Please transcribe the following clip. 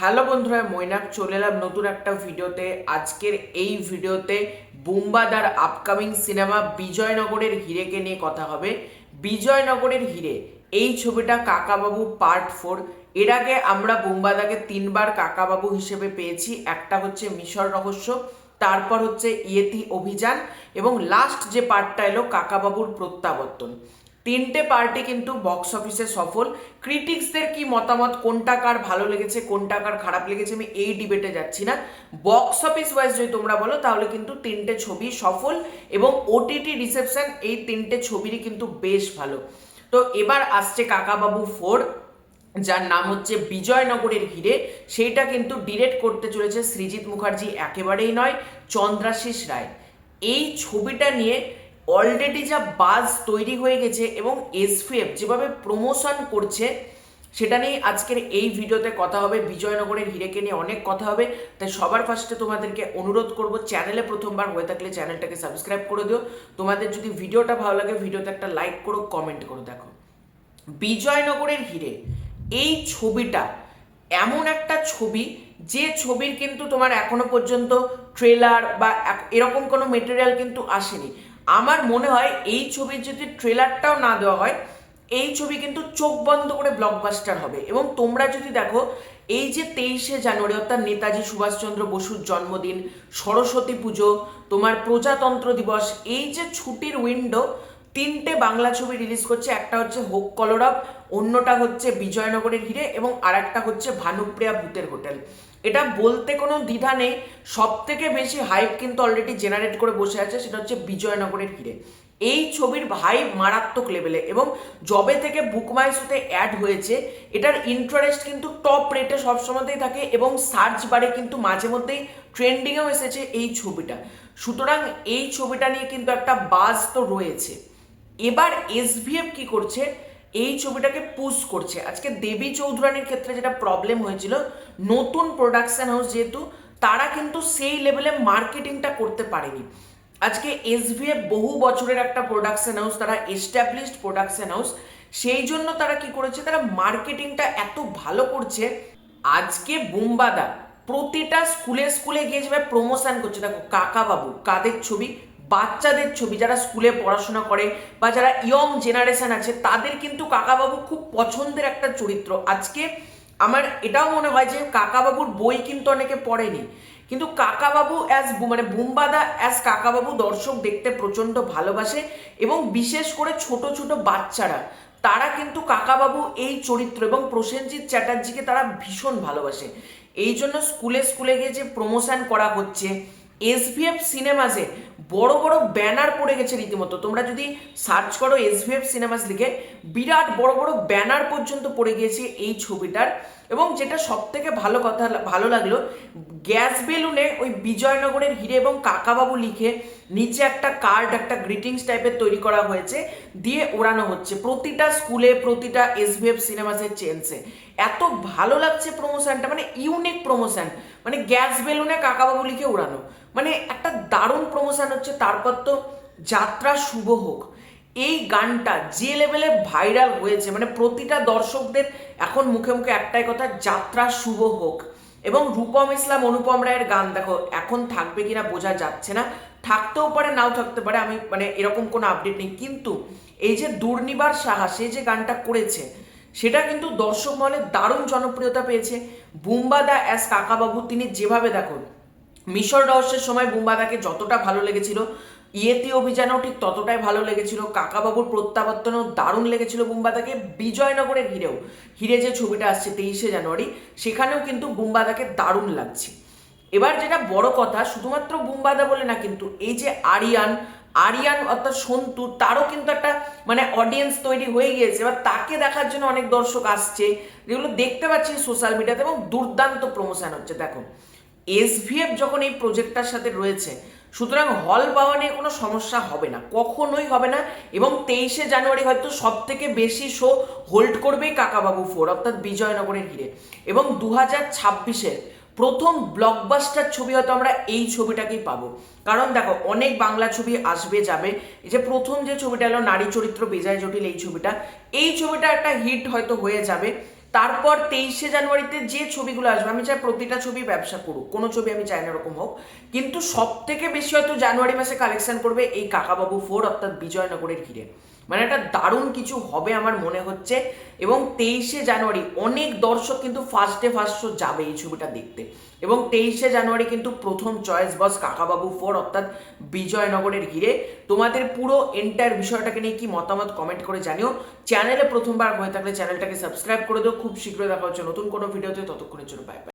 Hello বন্ধুরা, মৈনাক চলে এলাম নতুন একটা ভিডিওতে। আজকের এই ভিডিওতে বুম্বাদার আপকামিং সিনেমা বিজয়নগরের হিরেকে নিয়ে কথা হবে। বিজয়নগরের হিরে, এই ছবিটা কাকাবাবু পার্ট ফোর এর আগে আমরা বুম্বাদাকে তিনবার কাকাবাবু হিসেবে পেয়েছি। একটা হচ্ছে মিশর রহস্য, তারপর হচ্ছে ইয়েতি অভিযান এবং লাস্ট যে পার্টটা এলো কাকাবাবুর প্রত্যাবর্তন। তিনটে পার্টি কিন্তু বক্স অফিসে সফল। ক্রিটিক্সদের কি মতামত? কোনটা কার ভালো লেগেছে? কোনটা কার খারাপ লেগেছে? আমি এই ডিবেটে যাচ্ছি না। বক্স অফিস ওয়াইজ যদি তোমরা বলো, তাহলে কিন্তু তিনটে ছবি সফল এবং ওটিটি রিসেপশন এই তিনটে ছবিরই কিন্তু বেশ ভালো। তো এবার আসছে কাকাবাবু ফোর যার নাম হচ্ছে বিজয়নগরের হিরে সেইটা কিন্তু ডিরেক্ট করতে চলেছে সৃজিৎ মুখার্জি, একেবারেই নয়, চন্দ্রাশিস রায়। এই ছবিটা নিয়ে অলরেডি যা বাজ তৈরি হয়ে গেছে এবং এসপিএফ যেভাবে প্রমোশন করছে, সেটা নিয়ে আজকের এই ভিডিওতে কথা হবে। বিজয়নগরের হিরেকে নিয়ে অনেক কথা হবে। তাই সবার ফার্স্টে তোমাদেরকে অনুরোধ করব চ্যানেলে প্রথমবার হয়ে থাকলে চ্যানেলটাকে সাবস্ক্রাইব করে দিও। তোমাদের যদি ভিডিওটা ভালো লাগে, ভিডিওতে একটা লাইক করো কমেন্ট করো, দেখো। বিজয়নগরের হিরে, এই ছবিটা এমন একটা ছবি, যে ছবির কিন্তু তোমার এখনও পর্যন্ত ট্রেলার বা এরকম কোনো মেটেরিয়াল কিন্তু আসেনি। আমার মনে হয় এই ছবির যদি ট্রেলারটাও না দেওয়া হয়, এই ছবি কিন্তু চোখ বন্ধ করে ব্লকবাস্টার হবে। এবং তোমরা যদি দেখো, এই যে তেইশে জানুয়ারি, অর্থাৎ নেতাজি সুভাষচন্দ্র বসুর জন্মদিন, সরস্বতী পুজো, তোমার প্রজাতন্ত্র দিবস, এই যে ছুটির উইন্ডো তিনটে বাংলা ছবি রিলিজ করছে। একটা হচ্ছে হোক কলরব, অন্যটা হচ্ছে বিজয়নগরের হিরে এবং আরেকটা হচ্ছে ভানুপ্রিয়া ভূতের হোটেল। এটা বলতে কোনো দ্বিধা নেই। সব থেকে বেশি হাইপ কিন্তু অলরেডি জেনারেট করে বসে আছে সেটা হচ্ছে বিজয়নগরের হিরে। এই ছবির ভাই মারাত্মক লেভেলে এবং জবে থেকে বুকমাইসুতে অ্যাড হয়েছে, এটার ইন্টারেস্ট কিন্তু টপ রেটে সবসময়তেই থাকে এবং সার্চ বারে কিন্তু মাঝে মধ্যেই ট্রেন্ডিংয়েও এসেছে এই ছবিটা। সুতরাং এই ছবিটা নিয়ে কিন্তু একটা বাজ তো রয়েছে। এবার এসভিএফ কি করছে? এই ছবিটাকে পুশ করছে। আজকে দেবী চৌধুরানীর ক্ষেত্রে যেটা প্রবলেম হয়েছিল, নতুন প্রোডাকশন হাউস যেহেতু, তারা কিন্তু সেই লেভেলে মার্কেটিংটা করতে পারেনি। আজকে এসভিএফ বহু বছরের একটা প্রোডাকশন হাউস তারা এস্টাবলিশড প্রোডাকশন হাউস সেই জন্য তারা কি করেছে? তারা মার্কেটিংটা এত ভালো করছে। আজকে বুম্বাদা প্রতিটা স্কুলে স্কুলে গিয়ে যেভাবে প্রমোশন করছে, দেখো কাকা বাবু কাদের ছবি? বাচ্চাদের ছবি, যারা স্কুলে পড়াশোনা করে বা যারা ইয়ং জেনারেশন আছে, তাদের কিন্তু কাকাবাবু খুব পছন্দের একটা চরিত্র। আজকে আমার এটাও মনে হয় যে কাকাবাবুর বই কিন্তু অনেকে পড়েনি। কিন্তু কাকাবাবু অ্যাজ মানে বুম্বাদা অ্যাজ কাকাবাবু দর্শক দেখতে প্রচণ্ড ভালোবাসে এবং বিশেষ করে ছোট ছোট বাচ্চারা, তারা কিন্তু কাকাবাবু এই চরিত্র এবং প্রসেনজিৎ চ্যাটার্জিকে তারা ভীষণ ভালোবাসে। এই জন্য স্কুলে স্কুলে গিয়ে যে প্রমোশন করা হচ্ছে এসভিএফ সিনেমাসে বড় বড় ব্যানার পড়ে গেছে রীতিমতো। তোমরা যদি সার্চ করো এসভিএফ সিনেমাস লিখে, বিরাট বড় বড় ব্যানার পর্যন্ত পড়ে গিয়েছে এই ছবিটার। এবং যেটা সব থেকে ভালো কথা, ভালো লাগল, গ্যাস বেলুনে ওই বিজয়নগরের হিরে এবং কাকাবাবু লিখে নিচে একটা কার্ড, একটা গ্রিটিংস টাইপের তৈরি করা হয়েছে, দিয়ে ওড়ানো হচ্ছে প্রতিটা স্কুলে, প্রতিটা এসভিএফ সিনেমাসের চেঞ্জে। এত ভালো লাগছে প্রমোশনটা মানে ইউনিক প্রমোশন মানে গ্যাস বেলুনে কাকাবাবু লিখে উড়ানো মানে একটা দারুণ প্রমোশন হচ্ছে, তারপর তো যাত্রা শুভ হোক। এই গানটা যে লেভেলে ভাইরাল হয়েছে মানে প্রতিটা দর্শকদের এখন মুখে মুখে একটাই কথা, যাত্রা শুভ হোক। এবং রূপম ইসলাম, অনুপম রায়ের গান, দেখো, এখন থাকবে কিনা বোঝা যাচ্ছে না। থাকতেও পারে, নাও থাকতে পারে, আমি মানে এরকম কোনো আপডেট নেই। কিন্তু এই যে দুর্নিবার সাহা, সে যে গানটা করেছে, সেটা কিন্তু দর্শক মহলে দারুণ জনপ্রিয়তা পেয়েছে। বুম্বাদা অ্যাস কাকাবাবু, তিনি যেভাবে দেখো মিশর রহস্যের সময় বুম্বাদাকে যতটা ভালো লেগেছিল, ইয়েতি অভিযানেও ঠিক ততটাই ভালো লেগেছিল, কাকাবাবুর প্রত্যাবর্তনেও দারুণ লেগেছিল বুম্বাদাকে, বিজয়নগরের হিরেও। হিরে যে ছবিটা আসছে তেইশে জানুয়ারি, সেখানেও কিন্তু বুম্বাদাকে দারুণ লাগছে। এবার যেটা বড় কথা, শুধুমাত্র বুম্বাদা বলে না কিন্তু, এই যে আরিয়ান আরিয়ান অর্থাৎ সন্তু, তারও কিন্তু একটা মানে অডিয়েন্স তৈরি হয়ে গিয়েছে। এবার তাকে দেখার জন্য অনেক দর্শক আসছে, যেগুলো দেখতে পাচ্ছি সোশ্যাল মিডিয়াতে এবং দুর্দান্ত প্রমোশন হচ্ছে, দেখো। এসভিএফ যখন এই প্রজেক্টটার সাথে রয়েছে, সুতরাং হল পাওয়া নিয়ে কোনো সমস্যা হবে না, কখনোই হবে না, এবং তেইশে জানুয়ারি হয়তো সব থেকে বেশি শো হোল্ড করবেই কাকাবাবু ফোর অর্থাৎ বিজয়নগরের হিরে এবং দু হাজার ছাব্বিশের প্রথম ব্লকবাস্টার ছবি হয়তো আমরা এই ছবিটাকেই পাবো। কারণ দেখো, অনেক বাংলা ছবি আসবে, যাবে। এই যে প্রথম যে ছবিটা এলো, নারী চরিত্র বেজায় জটিল এই ছবিটা এই ছবিটা একটা হিট হয়তো হয়ে যাবে। তারপর তেইশে জানুয়ারিতে যে ছবিগুলো আসবে, আমি চাই প্রতিটা ছবি ব্যবসা করুক, কোনো ছবি আমি চাই না এরকম হোক, কিন্তু সব থেকে বেশি হয়তো জানুয়ারি মাসে কালেকশন করবে এই কাকাবাবু ফোর অর্থাৎ বিজয়নগরের ঘিরে মানে একটা দারুণ কিছু হবে আমার মনে হচ্ছে। এবং তেইশে জানুয়ারি অনেক দর্শক কিন্তু ফার্স্ট ফার্স্ট শো যাবে এই ছবিটা দেখতে। এবং তেইশে জানুয়ারি কিন্তু প্রথম চয়েস বস কাকাবাবু ফোর অর্থাৎ বিজয়নগরের ঘিরে। তোমাদের পুরো এন্টায়ার বিষয়টাকে নিয়ে কি মতামত কমেন্ট করে জানিও। চ্যানেলে প্রথমবার হয়ে থাকলে চ্যানেলটাকে সাবস্ক্রাইব করে দিও। খুব শীঘ্রই দেখা হচ্ছে নতুন কোনো ভিডিওতে ততক্ষণের জন্য বাই